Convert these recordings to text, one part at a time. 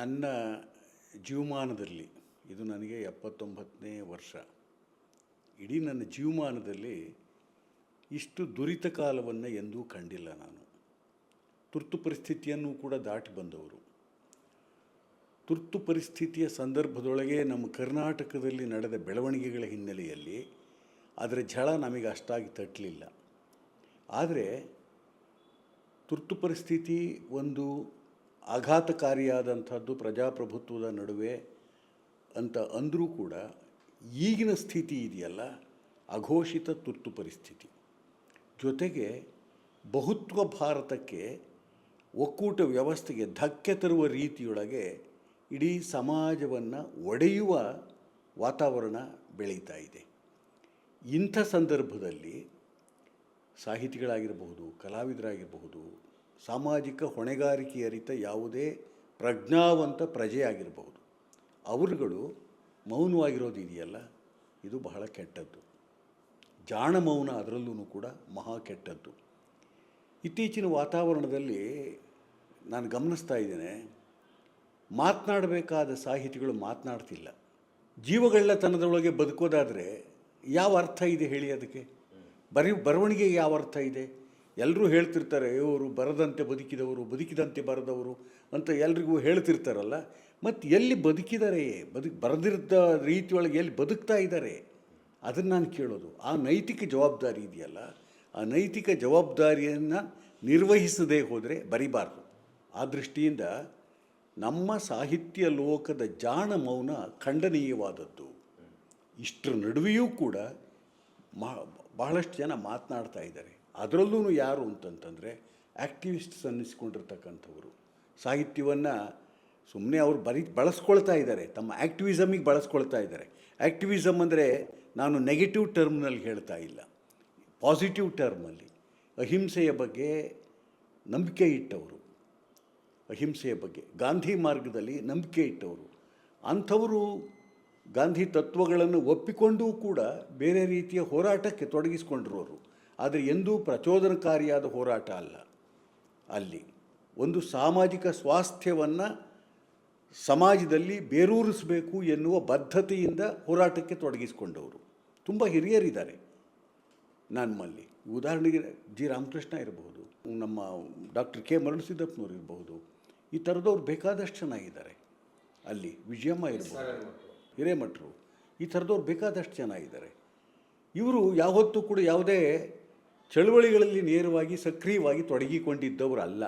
ನನ್ನ ಜೀವಮಾನದಲ್ಲಿ, ಇದು ನನಗೆ ಎಪ್ಪತ್ತೊಂಬತ್ತನೇ ವರ್ಷ. ಇಡೀ ನನ್ನ ಜೀವಮಾನದಲ್ಲಿ ಇಷ್ಟು ದುರಿತ ಕಾಲವನ್ನು ಎಂದೂ ಕಂಡಿಲ್ಲ ನಾನು. ತುರ್ತು ಪರಿಸ್ಥಿತಿಯನ್ನು ಕೂಡ ದಾಟಿ ಬಂದವರು. ತುರ್ತು ಪರಿಸ್ಥಿತಿಯ ಸಂದರ್ಭದೊಳಗೆ ನಮ್ಮ ಕರ್ನಾಟಕದಲ್ಲಿ ನಡೆದ ಬೆಳವಣಿಗೆಗಳ ಹಿನ್ನೆಲೆಯಲ್ಲಿ ಅದರ ಝಳ ನಮಗೆ ಅಷ್ಟಾಗಿ ತಟ್ಟಲಿಲ್ಲ ಆದರೆ ತುರ್ತು ಪರಿಸ್ಥಿತಿ ಒಂದು ಆಘಾತಕಾರಿಯಾದಂಥದ್ದು ಪ್ರಜಾಪ್ರಭುತ್ವದ ನಡುವೆ ಅಂತ ಅಂದರೂ ಕೂಡ ಈಗಿನ ಸ್ಥಿತಿ ಇದೆಯಲ್ಲ, ಅಘೋಷಿತ ತುರ್ತು ಪರಿಸ್ಥಿತಿ. ಜೊತೆಗೆ ಬಹುತ್ವ ಭಾರತಕ್ಕೆ ಒಕ್ಕೂಟ ವ್ಯವಸ್ಥೆಗೆ ಧಕ್ಕೆ ತರುವ ರೀತಿಯೊಳಗೆ ಇಡೀ ಸಮಾಜವನ್ನು ಒಡೆಯುವ ವಾತಾವರಣ ಬೆಳೀತಾ ಇದೆ. ಇಂಥ ಸಂದರ್ಭದಲ್ಲಿ ಸಾಹಿತಿಗಳಾಗಿರಬಹುದು, ಕಲಾವಿದರಾಗಿರಬಹುದು ಸಾಮಾಜಿಕ ಹೊಣೆಗಾರಿಕೆ ಅರಿತ ಯಾವುದೇ ಪ್ರಜ್ಞಾವಂತ ಪ್ರಜೆಯಾಗಿರಬಹುದು ಅವರುಗಳು ಮೌನವಾಗಿರೋದು ಇದೆಯಲ್ಲ ಇದು ಬಹಳ ಕೆಟ್ಟದ್ದು. ಜಾಣ ಮೌನ ಅದರಲ್ಲೂ ಕೂಡ ಮಹಾ ಕೆಟ್ಟದ್ದು. ಇತ್ತೀಚಿನ ವಾತಾವರಣದಲ್ಲಿ ನಾನು ಗಮನಿಸ್ತಾ ಇದ್ದೇನೆ, ಮಾತನಾಡಬೇಕಾದ ಸಾಹಿತಿಗಳು ಮಾತನಾಡ್ತಿಲ್ಲ. ಜೀವಗಳ್ಳತನದೊಳಗೆ ಬದುಕೋದಾದರೆ ಯಾವ ಅರ್ಥ ಇದೆ ಹೇಳಿ ಅದಕ್ಕೆ? ಬರೀ ಬರವಣಿಗೆಗೆ ಯಾವ ಅರ್ಥ ಇದೆ? ಎಲ್ಲರೂ ಹೇಳ್ತಿರ್ತಾರೆ ಇವರು ಬರದಂತೆ ಬದುಕಿದವರು, ಬದುಕಿದಂತೆ ಬರೆದವರು ಅಂತ ಎಲ್ರಿಗೂ ಹೇಳ್ತಿರ್ತಾರಲ್ಲ. ಮತ್ತು ಎಲ್ಲಿ ಬದುಕಿದ್ದಾರೆ ಬದುಕು ಬರೆದಿದ್ದ ರೀತಿಯೊಳಗೆ ಎಲ್ಲಿ ಬದುಕ್ತಾ ಇದ್ದಾರೆ, ಅದನ್ನು ನಾನು ಕೇಳೋದು. ಆ ನೈತಿಕ ಜವಾಬ್ದಾರಿ ಇದೆಯಲ್ಲ, ಆ ನೈತಿಕ ಜವಾಬ್ದಾರಿಯನ್ನು ನಿರ್ವಹಿಸದೇ ಹೋದರೆ ಬರಿಬಾರ್ದು. ಆ ದೃಷ್ಟಿಯಿಂದ ನಮ್ಮ ಸಾಹಿತ್ಯ ಲೋಕದ ಜಾಣ ಮೌನ ಖಂಡನೀಯವಾದದ್ದು. ಇಷ್ಟರ ನಡುವೆಯೂ ಕೂಡ ಬಹಳಷ್ಟು ಜನ ಮಾತನಾಡ್ತಾ ಇದ್ದಾರೆ. ಅದರಲ್ಲೂ ಯಾರು ಅಂತಂತಂದರೆ ಆ್ಯಕ್ಟಿವಿಸ್ಟ್ಸ್ ಅನ್ನಿಸ್ಕೊಂಡಿರ್ತಕ್ಕಂಥವರು. ಸಾಹಿತ್ಯವನ್ನು ಸುಮ್ಮನೆ ಅವರು ಬರಿ ಬಳಸ್ಕೊಳ್ತಾ ಇದ್ದಾರೆ, ತಮ್ಮ ಆ್ಯಕ್ಟಿವಿಸಮಿಗೆ ಬಳಸ್ಕೊಳ್ತಾ ಇದ್ದಾರೆ. ಆ್ಯಕ್ಟಿವಿಸಮ್ ಅಂದರೆ ನಾನು ನೆಗೆಟಿವ್ ಟರ್ಮ್ನಲ್ಲಿ ಹೇಳ್ತಾ ಇಲ್ಲ, ಪಾಸಿಟಿವ್ ಟರ್ಮಲ್ಲಿ. ಅಹಿಂಸೆಯ ಬಗ್ಗೆ ನಂಬಿಕೆ ಇಟ್ಟವರು. ಅಹಿಂಸೆಯ ಬಗ್ಗೆ, ಗಾಂಧಿ ಮಾರ್ಗದಲ್ಲಿ ನಂಬಿಕೆ ಇಟ್ಟವರು. ಅಂಥವರು ಗಾಂಧಿ ತತ್ವಗಳನ್ನು ಒಪ್ಪಿಕೊಂಡೂ ಕೂಡ ಬೇರೆ ರೀತಿಯ ಹೋರಾಟಕ್ಕೆ ತೊಡಗಿಸಿಕೊಂಡಿರೋರು. ಆದರೆ ಎಂದೂ ಪ್ರಚೋದನಕಾರಿಯಾದ ಹೋರಾಟ ಅಲ್ಲ. ಅಲ್ಲಿ ಒಂದು ಸಾಮಾಜಿಕ ಸ್ವಾಸ್ಥ್ಯವನ್ನು ಸಮಾಜದಲ್ಲಿ ಬೇರೂರಿಸಬೇಕು ಎನ್ನುವ ಬದ್ಧತೆಯಿಂದ ಹೋರಾಟಕ್ಕೆ ತೊಡಗಿಸಿಕೊಂಡವರು. ತುಂಬ ಹಿರಿಯರಿದ್ದಾರೆ. ನಮ್ಮಲ್ಲಿ ಉದಾಹರಣೆಗೆ ಜಿ. ರಾಮಕೃಷ್ಣ ಇರಬಹುದು, ನಮ್ಮ ಡಾಕ್ಟರ್ ಕೆ. ಮರಳುಸಿದ್ದಪ್ಪನವ್ರು ಇರಬಹುದು, ಈ ಥರದವ್ರು ಬೇಕಾದಷ್ಟು ಚೆನ್ನಾಗಿದ್ದಾರೆ. ಅಲ್ಲಿ ವಿಜಯಮ್ಮ ಇರಬಹುದು ಹಿರೇಮಠರು, ಈ ಥರದವ್ರು ಬೇಕಾದಷ್ಟು ಜನ ಇದ್ದಾರೆ ಇವರು ಯಾವತ್ತೂ ಕೂಡ ಯಾವುದೇ ಚಳುವಳಿಗಳಲ್ಲಿ ನೇರವಾಗಿ ಸಕ್ರಿಯವಾಗಿ ತೊಡಗಿಕೊಂಡಿದ್ದವರಲ್ಲ.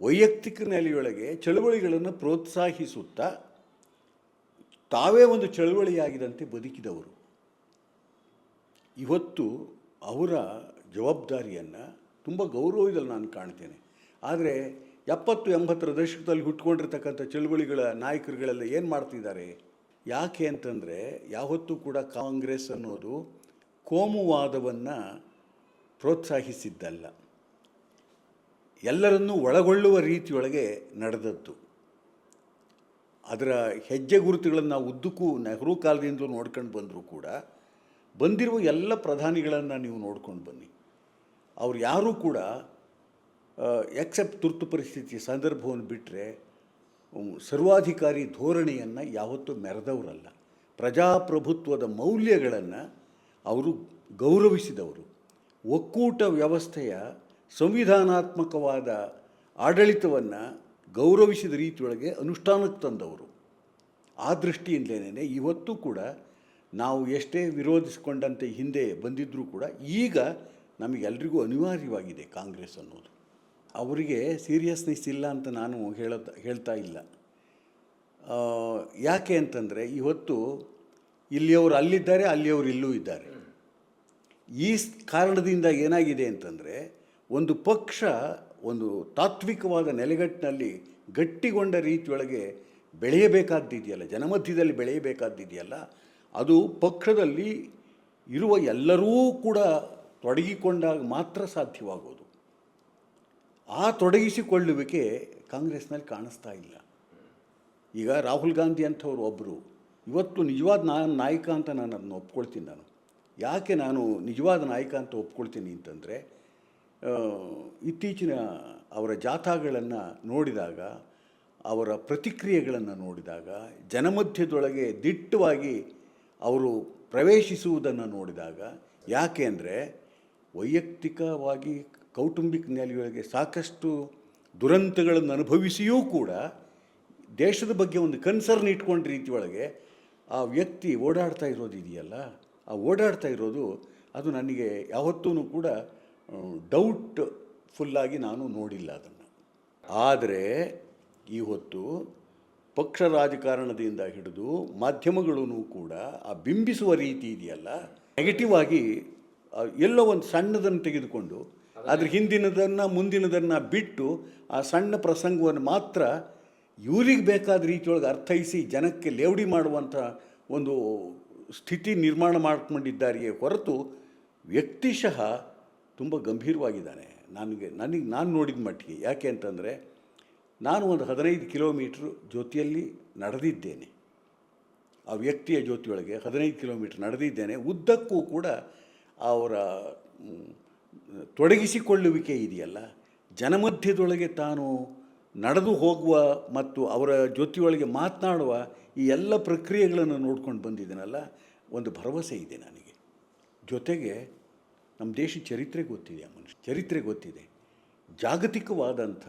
ವೈಯಕ್ತಿಕ ನೆಲೆಯೊಳಗೆ ಚಳುವಳಿಗಳನ್ನು ಪ್ರೋತ್ಸಾಹಿಸುತ್ತಾ ತಾವೇ ಒಂದು ಚಳುವಳಿಯಾಗಿದಂತೆ ಬದುಕಿದವರು. ಇವತ್ತು ಅವರ ಜವಾಬ್ದಾರಿಯನ್ನು ತುಂಬ ಗೌರವದಲ್ಲಿ ನಾನು ಕಾಣ್ತೇನೆ. ಆದರೆ ಎಪ್ಪತ್ತು ಎಂಬತ್ತರ ದಶಕದಲ್ಲಿ ಹುಟ್ಕೊಂಡಿರ್ತಕ್ಕಂಥ ಚಳುವಳಿಗಳ ನಾಯಕರುಗಳೆಲ್ಲ ಏನು ಮಾಡ್ತಿದ್ದಾರೆ? ಯಾಕೆ ಅಂತಂದರೆ ಯಾವತ್ತೂ ಕೂಡ ಕಾಂಗ್ರೆಸ್ ಅನ್ನೋದು ಕೋಮುವಾದವನ್ನು ಪ್ರೋತ್ಸಾಹಿಸಿದ್ದಲ್ಲ. ಎಲ್ಲರನ್ನೂ ಒಳಗೊಳ್ಳುವ ರೀತಿಯೊಳಗೆ ನಡೆದದ್ದು. ಅದರ ಹೆಜ್ಜೆ ಗುರುತುಗಳನ್ನು ಉದ್ದಕ್ಕೂ ನೆಹರು ಕಾಲದಿಂದಲೂ ನೋಡ್ಕೊಂಡು ಬಂದರೂ ಕೂಡ ಬಂದಿರುವ ಎಲ್ಲ ಪ್ರಧಾನಿಗಳನ್ನು ನೀವು ನೋಡ್ಕೊಂಡು ಬನ್ನಿ. ಅವ್ರು ಯಾರೂ ಕೂಡ ಎಕ್ಸೆಪ್ಟ್ ತುರ್ತು ಪರಿಸ್ಥಿತಿ ಸಂದರ್ಭವನ್ನು ಬಿಟ್ಟರೆ ಸರ್ವಾಧಿಕಾರಿ ಧೋರಣೆಯನ್ನು ಯಾವತ್ತೂ ಮೆರೆದವರಲ್ಲ. ಪ್ರಜಾಪ್ರಭುತ್ವದ ಮೌಲ್ಯಗಳನ್ನು ಅವರು ಗೌರವಿಸಿದವರು. ಒಕ್ಕೂಟ ವ್ಯವಸ್ಥೆಯ ಸಂವಿಧಾನಾತ್ಮಕವಾದ ಆಡಳಿತವನ್ನು ಗೌರವಿಸಿದ ರೀತಿಯೊಳಗೆ ಅನುಷ್ಠಾನಕ್ಕೆ ತಂದವರು. ಆ ದೃಷ್ಟಿಯಿಂದಲೇ ಇವತ್ತು ಕೂಡ ನಾವು ಎಷ್ಟೇ ವಿರೋಧಿಸಿಕೊಂಡಂತೆ ಹಿಂದೆ ಬಂದಿದ್ದರೂ ಕೂಡ ಈಗ ನಮಗೆಲ್ರಿಗೂ ಅನಿವಾರ್ಯವಾಗಿದೆ ಕಾಂಗ್ರೆಸ್ ಅನ್ನೋದು. ಅವರಿಗೆ ಸೀರಿಯಸ್ನೆಸ್ ಇಲ್ಲ ಅಂತ ನಾನು ಹೇಳ ಹೇಳ್ತಾ ಇಲ್ಲ. ಯಾಕೆ ಅಂತಂದರೆ ಇವತ್ತು ಇಲ್ಲಿಯವರು ಅಲ್ಲಿದ್ದಾರೆ, ಅಲ್ಲಿಯವರು ಇಲ್ಲೂ ಇದ್ದಾರೆ. ಈ ಕಾರಣದಿಂದ ಏನಾಗಿದೆ ಅಂತಂದರೆ, ಒಂದು ಪಕ್ಷ ಒಂದು ತಾತ್ವಿಕವಾದ ನೆಲೆಗಟ್ಟಿನಲ್ಲಿ ಗಟ್ಟಿಗೊಂಡ ರೀತಿಯೊಳಗೆ ಬೆಳೆಯಬೇಕಾದ್ದಿದೆಯಲ್ಲ, ಜನಮಧ್ಯದಲ್ಲಿ ಬೆಳೆಯಬೇಕಾದ್ದಿದೆಯಲ್ಲ, ಅದು ಪಕ್ಷದಲ್ಲಿ ಇರುವ ಎಲ್ಲರೂ ಕೂಡ ತೊಡಗಿಕೊಂಡಾಗ ಮಾತ್ರ ಸಾಧ್ಯವಾಗೋದು. ಆ ತೊಡಗಿಸಿಕೊಳ್ಳುವಿಕೆ ಕಾಂಗ್ರೆಸ್ನಲ್ಲಿ ಕಾಣಿಸ್ತಾ ಇಲ್ಲ. ಈಗ ರಾಹುಲ್ ಗಾಂಧಿ ಅಂಥವ್ರು ಒಬ್ಬರು ಇವತ್ತು ನಿಜವಾದ ನಾನು ನಾಯಕ ಅಂತ ನಾನು ಅದನ್ನು ಒಪ್ಕೊಳ್ತೀನಿ ನಾನು. ಯಾಕೆ ನಾನು ನಿಜವಾದ ನಾಯಕ ಅಂತ ಒಪ್ಕೊಳ್ತೀನಿ ಅಂತಂದರೆ ಇತ್ತೀಚಿನ ಅವರ ಜಾಥಾಗಳನ್ನು ನೋಡಿದಾಗ, ಅವರ ಪ್ರತಿಕ್ರಿಯೆಗಳನ್ನು ನೋಡಿದಾಗ, ಜನಮಧ್ಯದೊಳಗೆ ದಿಟ್ಟವಾಗಿ ಅವರು ಪ್ರವೇಶಿಸುವುದನ್ನು ನೋಡಿದಾಗ, ಯಾಕೆ ಅಂದರೆ ವೈಯಕ್ತಿಕವಾಗಿ ಕೌಟುಂಬಿಕ ನೆಲೆಯೊಳಗೆ ಸಾಕಷ್ಟು ದುರಂತಗಳನ್ನು ಅನುಭವಿಸಿಯೂ ಕೂಡ ದೇಶದ ಬಗ್ಗೆ ಒಂದು ಕನ್ಸರ್ನ್ ಇಟ್ಕೊಂಡ ರೀತಿಯೊಳಗೆ ಆ ವ್ಯಕ್ತಿ ಓಡಾಡ್ತಾ ಇರೋದು ಇದೆಯಲ್ಲ ಆ ಓಡಾಡ್ತಾ ಇರೋದು ಅದು ನನಗೆ ಯಾವತ್ತೂ ಕೂಡ ಡೌಟ್ ಫುಲ್ಲಾಗಿ ನಾನು ನೋಡಿಲ್ಲ ಅದನ್ನು. ಆದರೆ ಈ ಹೊತ್ತು ಪಕ್ಷ ರಾಜಕಾರಣದಿಂದ ಹಿಡಿದು ಮಾಧ್ಯಮಗಳೂ ಕೂಡ ಆ ಬಿಂಬಿಸುವ ರೀತಿ ಇದೆಯಲ್ಲ ನೆಗೆಟಿವ್ ಆಗಿ ಎಲ್ಲೋ ಒಂದು ಸಣ್ಣದನ್ನು ತೆಗೆದುಕೊಂಡು ಅದ್ರ ಹಿಂದಿನದನ್ನು ಮುಂದಿನದನ್ನು ಬಿಟ್ಟು ಆ ಸಣ್ಣ ಪ್ರಸಂಗವನ್ನು ಮಾತ್ರ ಇವ್ರಿಗೆ ಬೇಕಾದ ರೀತಿಯೊಳಗೆ ಅರ್ಥೈಸಿ ಜನಕ್ಕೆ ಲೇವಡಿ ಮಾಡುವಂಥ ಒಂದು ಸ್ಥಿತಿ ನಿರ್ಮಾಣ ಮಾಡ್ಕೊಂಡಿದ್ದಾರೆಯೇ ಹೊರತು ವ್ಯಕ್ತಿಶಃ ತುಂಬ ಗಂಭೀರವಾಗಿದ್ದಾನೆ. ನನಗೆ ನನಗೆ ನಾನು ನೋಡಿದ ಮಟ್ಟಿಗೆ. ಯಾಕೆ ಅಂತಂದರೆ ನಾನು ಒಂದು ಹದಿನೈದು ಕಿಲೋಮೀಟ್ರ್ ಜ್ಯೋತಿಯಲ್ಲಿ ನಡೆದಿದ್ದೇನೆ. ಆ ವ್ಯಕ್ತಿಯ ಜ್ಯೋತಿಯೊಳಗೆ ಹದಿನೈದು ಕಿಲೋಮೀಟ್ರ್ ನಡೆದಿದ್ದೇನೆ. ಉದ್ದಕ್ಕೂ ಕೂಡ ಅವರ ತೊಡಗಿಸಿಕೊಳ್ಳುವಿಕೆ ಇದೆಯಲ್ಲ. ಜನಮಧ್ಯದೊಳಗೆ ತಾನು ನಡೆದು ಹೋಗುವ ಮತ್ತು ಅವರ ಜೊತೆಯೊಳಗೆ ಮಾತನಾಡುವ ಈ ಎಲ್ಲ ಪ್ರಕ್ರಿಯೆಗಳನ್ನು ನೋಡ್ಕೊಂಡು ಬಂದಿದ್ದೇನಲ್ಲ, ಒಂದು ಭರವಸೆ ಇದೆ ನನಗೆ. ಜೊತೆಗೆ ನಮ್ಮ ದೇಶ ಚರಿತ್ರೆ ಗೊತ್ತಿದೆ ಆ ಮನುಷ್ಯ ಚರಿತ್ರೆ ಗೊತ್ತಿದೆ. ಜಾಗತಿಕವಾದಂಥ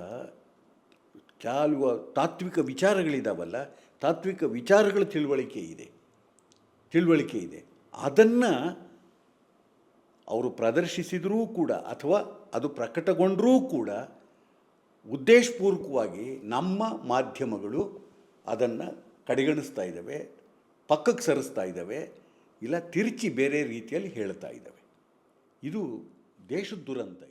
ಚಾಲುವ ತಾತ್ವಿಕ ವಿಚಾರಗಳಿದಾವಲ್ಲ, ತಾತ್ವಿಕ ವಿಚಾರಗಳ ತಿಳುವಳಿಕೆ ಇದೆ. ತಿಳುವಳಿಕೆ ಇದೆ. ಅದನ್ನು ಅವರು ಪ್ರದರ್ಶಿಸಿದರೂ ಕೂಡ ಅಥವಾ ಅದು ಪ್ರಕಟಗೊಂಡರೂ ಕೂಡ ಉದ್ದೇಶಪೂರ್ವಕವಾಗಿ ನಮ್ಮ ಮಾಧ್ಯಮಗಳು ಅದನ್ನು ಕಡೆಗಣಿಸ್ತಾ ಇದ್ದಾವೆ, ಪಕ್ಕಕ್ಕೆ ಸರಿಸ್ತಾ ಇದ್ದಾವೆ, ಇಲ್ಲ ತಿರುಚಿ ಬೇರೆ ರೀತಿಯಲ್ಲಿ ಹೇಳ್ತಾ ಇದ್ದಾವೆ. ಇದು ದೇಶದ ದುರಂತ